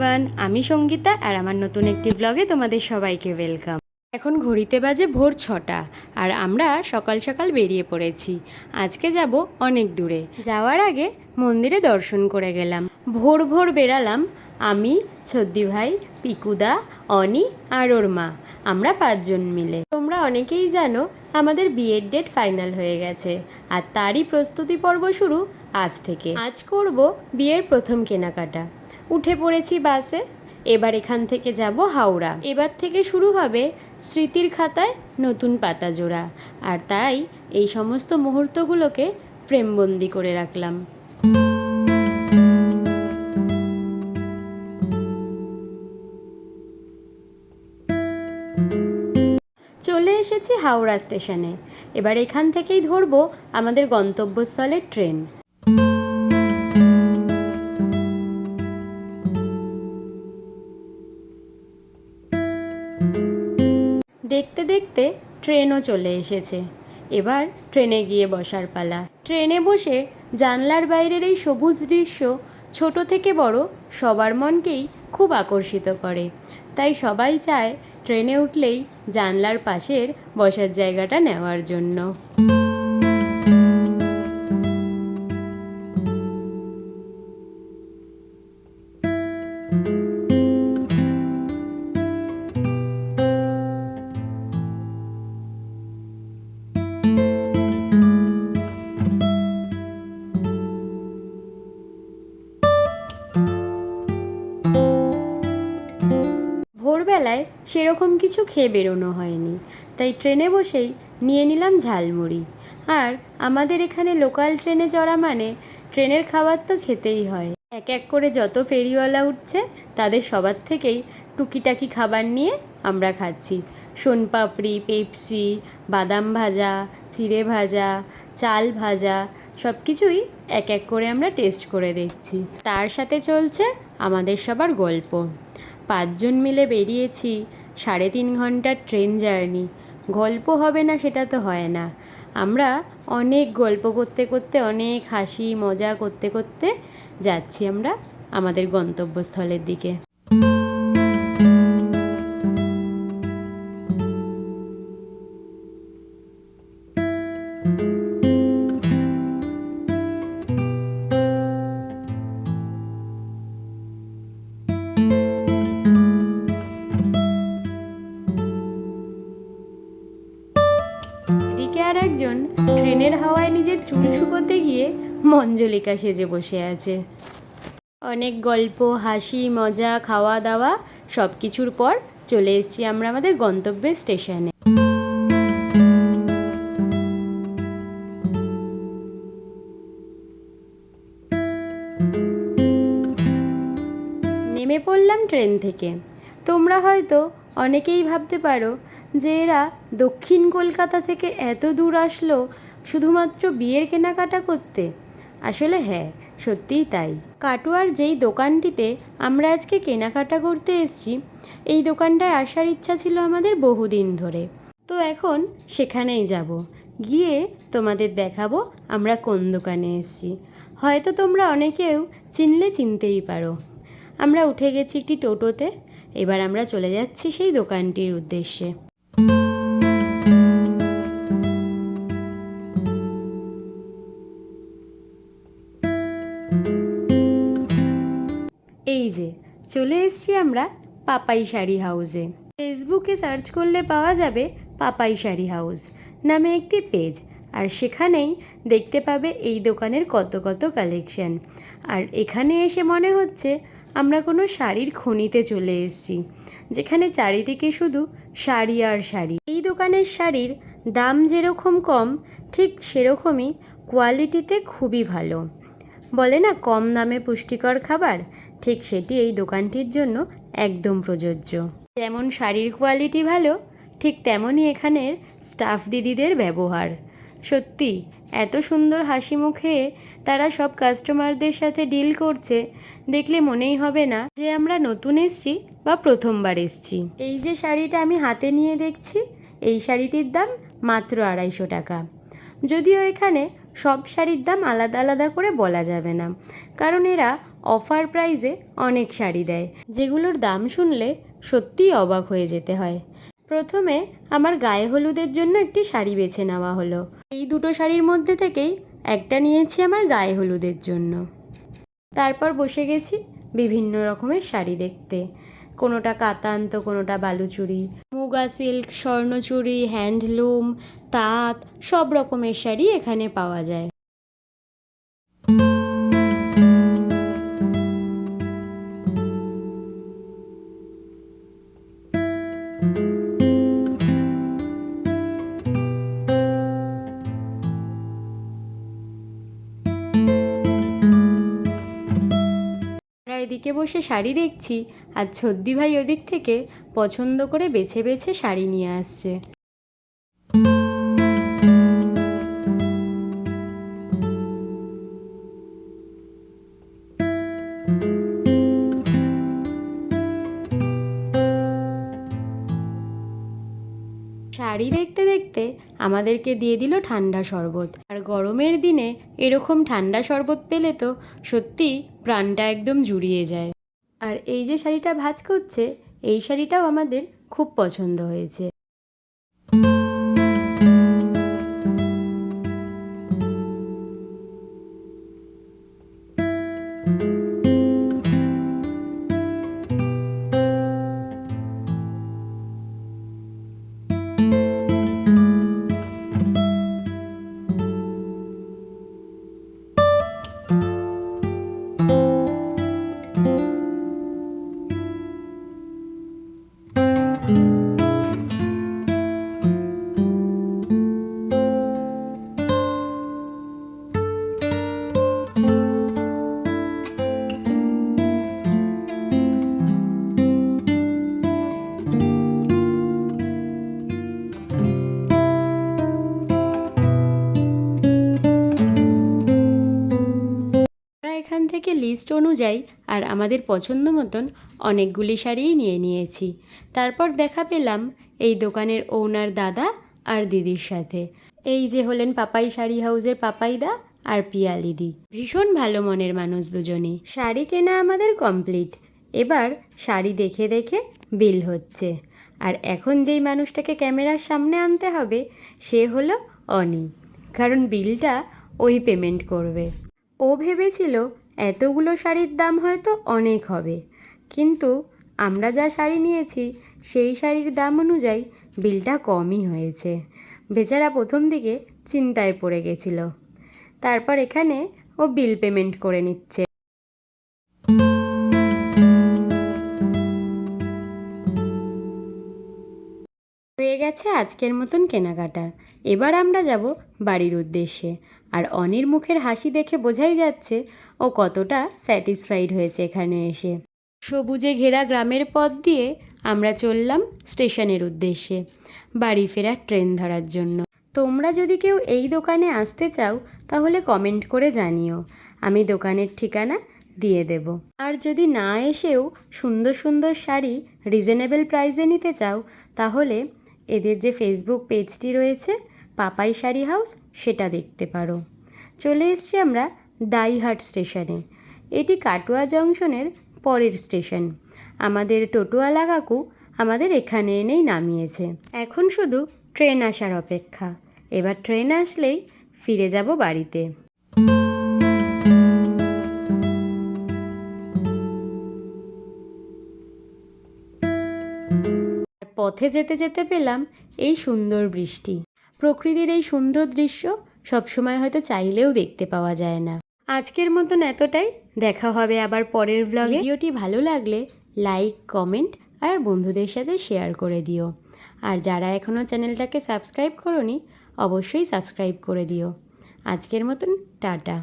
Everyone আমি সঙ্গীতা আর আমার নতুন একটি ব্লগে তোমাদের সবাইকে ওয়েলকাম এখন ঘড়িতে বাজে ভোর ছটা আর আমরা সকাল সকাল বেরিয়ে পড়েছি। আজকে যাব অনেক দূরে। যাওয়ার আগে মন্দিরে দর্শন করে গেলাম। ভোর ভোর বেরালাম আমি, ছদ্দি ভাই, পিকুদা, অনি আর ওর মা। আমরা পাঁচজন মিলে। তোমরা অনেকেই জানো আমাদের বিয়ের ডেট ফাইনাল হয়ে গেছে আর তারই প্রস্তুতি পর্ব শুরু আজ থেকে। আজ করব বিয়ের প্রথম কেনাকাটা। উঠে পড়েছি বাসে, এবার এখান থেকে যাব হাওড়া। এবার থেকে শুরু হবে স্মৃতির খাতায় নতুন পাতা জোড়া। আর তাই এই সমস্ত মুহূর্তগুলোকে ফ্রেমবন্দি করে রাখলাম। চলে এসেছি হাওড়া স্টেশনে। এবার এখান থেকেই ধরবো আমাদের গন্তব্যস্থলের ট্রেন। দেখতে ট্রেনও চলে এসেছে। এবার ট্রেনে গিয়ে বসার পালা। ট্রেনে বসে জানলার বাইরের এই সবুজ দৃশ্য ছোট থেকে বড় সবার মনকেই খুব আকর্ষিত করে। তাই সবাই চায় ট্রেনে উঠলেই জানলার পাশের বসার জায়গাটা নেওয়ার জন্য। সেরকম কিছু খেয়ে বেরোনো হয়নি। তাই ট্রেনে বসেই নিয়ে নিলাম ঝালমুড়ি। আর আমাদের এখানে লোকাল ট্রেনে চড়া মানে ট্রেনের খাবার তো খেতেই হয়। এক এক করে যত ফেরিওয়ালা উঠছে, তাদের সবার থেকেই টুকিটাকি খাবার নিয়ে আমরা খাচ্ছি। সোনপাপড়ি, পেপসি, বাদাম ভাজা, চিড়ে ভাজা, চাল ভাজা সব কিছুই এক এক করে আমরা টেস্ট করে দেখছি। তার সাথে চলছে আমাদের সবার গল্প। পাঁচজন মিলে বেরিয়েছি, সাড়ে তিন ঘণ্টার ট্রেন জার্নি। গল্প হবে না, সেটা তো হয় না। আমরা অনেক গল্প করতে করতে, অনেক হাসি, মজা করতে করতে যাচ্ছি আমরা আমাদের গন্তব্যস্থলের দিকে। ট্রেনের হাওয়ায় নিজের চুল শুকোতে গিয়ে মঞ্জলিকা সেজে বসে আছে। অনেক গল্প, হাসি, মজা খাওয়া দাওয়া সব কিছুর পর চলে এসেছি আমরা আমাদের গন্তব্যের স্টেশনে। নেমে পড়লাম ট্রেন থেকে। তোমরা হয়তো অনেকেই ভাবতে পারো যে এরা দক্ষিণ কলকাতা থেকে এত দূর আসলো শুধুমাত্র বিয়ের কেনাকাটা করতে? আসলে হ্যাঁ সত্যিই তাই। কাটোয়ার যেই দোকানটিতে আমরা আজকে কেনাকাটা করতে এসেছি, এই দোকানটায় আসার ইচ্ছা ছিল আমাদের বহুদিন ধরে। তো এখন সেখানেই যাব। গিয়ে তোমাদের দেখাবো আমরা কোন দোকানে এসেছি। হয়তো তোমরা অনেকেও চিনলে চিনতেই পারো। আমরা উঠে গেছি একটি টোটোতে, এবার আমরা চলে যাচ্ছি সেই দোকানটির উদ্দেশ্যে। চলে এসেছি আমরা পাপাই শাড়ি হাউসে। ফেসবুকে সার্চ করলে পাওয়া যাবে পাপাই শাড়ি হাউস নামে একটি পেজ। আর সেখানেই দেখতে পাবে এই দোকানের কত কত কালেকশন। আর এখানে এসে মনে হচ্ছে আমরা কোনো শাড়ির খনিতে চলে এসেছি, যেখানে চারিদিকে শুধু শাড়ি আর শাড়ি। এই দোকানের শাড়ির দাম যেরকম কম, ঠিক সেরকমই কোয়ালিটিতে খুবই ভালো। বলে না, কম দামে পুষ্টিকর খাবার? ঠিক সেটি এই দোকানটির জন্য একদম প্রযোজ্য। যেমন শাড়ির কোয়ালিটি ভালো, ঠিক তেমনই এখানের স্টাফ দিদিদের ব্যবহার। সত্যি, এত সুন্দর হাসি মুখে তারা সব কাস্টমারদের সাথে ডিল করছে, দেখলে মনেই হবে না যে আমরা নতুন এসছি বা প্রথমবার এসছি। এই যে শাড়িটা আমি হাতে নিয়ে দেখছি, এই শাড়িটির দাম মাত্র আড়াইশো টাকা। যদিও এখানে সব শাড়ির দাম আলাদা আলাদা করে বলা যাবে না। কারণ এরা অফার প্রাইসে অনেক শাড়ি দেয়। যেগুলোর দাম শুনলে সত্যিই অবাক হয়ে যেতে হয়। প্রথমে আমার গায়ে হলুদের জন্য একটি শাড়ি বেছে নেওয়া হলো। এই দুটো শাড়ির মধ্যে থেকেই একটা নিয়েছি আমার গায়ে হলুদের জন্য। তারপর বসে গেছি বিভিন্ন রকমের শাড়ি দেখতে। কোনোটা কাতান, তো কোনোটা বালুচুরি। মুগা সিল্ক, স্বর্ণচুরি, হ্যান্ডলুম, তাঁত, সব রকমের শাড়ি এখানে পাওয়া যায়। এদিকে বসে শাড়ি দেখছি আর ছদ্দি ভাই ওদিক থেকে পছন্দ করে বেছে বেছে শাড়ি নিয়ে আসছে। শাড়ি দেখতে দেখতে আমাদেরকে দিয়ে দিল ঠান্ডা শরবত। গরমের দিনে এরকম ঠান্ডা শরবত পেলে তো সত্যি প্রাণটা একদম জুড়িয়ে যায়। আর এই যে শাড়িটা ভাজ করছে, এই শাড়িটাও আমাদের খুব পছন্দ হয়েছে। লিস্ট অনুযায়ী আর আমাদের পছন্দ মতন অনেকগুলি শাড়িই নিয়ে নিয়েছি। তারপর দেখা পেলাম এই দোকানের ওনার দাদা আর দিদির সাথে। এই যে হলেন পাপাই শাড়ি হাউসের পাপাইদা আর পিয়ালিদি ভীষণ ভালো মনের মানুষ দুজনেই। শাড়ি কেনা আমাদের কমপ্লিট এবার শাড়ি দেখে দেখে বিল হচ্ছে। আর এখন যেই মানুষটাকে ক্যামেরার সামনে আনতে হবে, সে হলো অনি। কারণ বিলটা ওই পেমেন্ট করবে। ও ভেবেছিল এতগুলো শাড়ির দাম হয়তো অনেক হবে। কিন্তু আমরা যা শাড়ি নিয়েছি, সেই শাড়ির দাম অনুযায়ী বিলটা কমই হয়েছে। বেচারা প্রথম দিকে চিন্তায় পড়ে গেছিল। তারপর এখানে ও বিল পেমেন্ট করে নিচ্ছে। গেছে আজকের মতন কেনাকাটা। এবার আমরা যাব বাড়ির উদ্দেশ্যে। আর অনির মুখের হাসি দেখে বোঝাই যাচ্ছে ও কতটা স্যাটিসফাইড হয়েছে এখানে এসে। সবুজে ঘেরা গ্রামের পথ দিয়ে আমরা চললাম স্টেশনের উদ্দেশ্যে, বাড়ি ফেরার ট্রেন ধরার জন্য। তোমরা যদি কেউ এই দোকানে আসতে চাও, তাহলে কমেন্ট করে জানিও। আমি দোকানের ঠিকানা দিয়ে দেব। আর যদি না এসেও সুন্দর সুন্দর শাড়ি রিজনেবল প্রাইসে নিতে চাও, তাহলে এদের যে ফেসবুক পেজটি রয়েছে, পাপাই শাড়ি হাউস সেটা দেখতে পারো। চলে এসছি আমরা দাইহাট স্টেশনে এটি কাটোয়া জংশনের পরের স্টেশন আমাদের টোটোওয়ালা কাকু আমাদের এখানে এনেই নামিয়েছে। এখন শুধু ট্রেন আসার অপেক্ষা। এবার ট্রেন আসলেই ফিরে যাব বাড়িতে। পথে যেতে যেতে পেলাম এই সুন্দর বৃষ্টি। প্রকৃতির এই সুন্দর দৃশ্য সবসময় হয়তো চাইলেও দেখতে পাওয়া যায় না। আজকের মতন এতটাই। দেখা হবে আবার পরের ব্লগে ভিডিওটি ভালো লাগলে লাইক কমেন্ট আর বন্ধুদের সাথে শেয়ার করে দিও। আর যারা এখনও চ্যানেলটাকে সাবস্ক্রাইব করনি, অবশ্যই সাবস্ক্রাইব করে দিও। আজকের মতন, টাটা।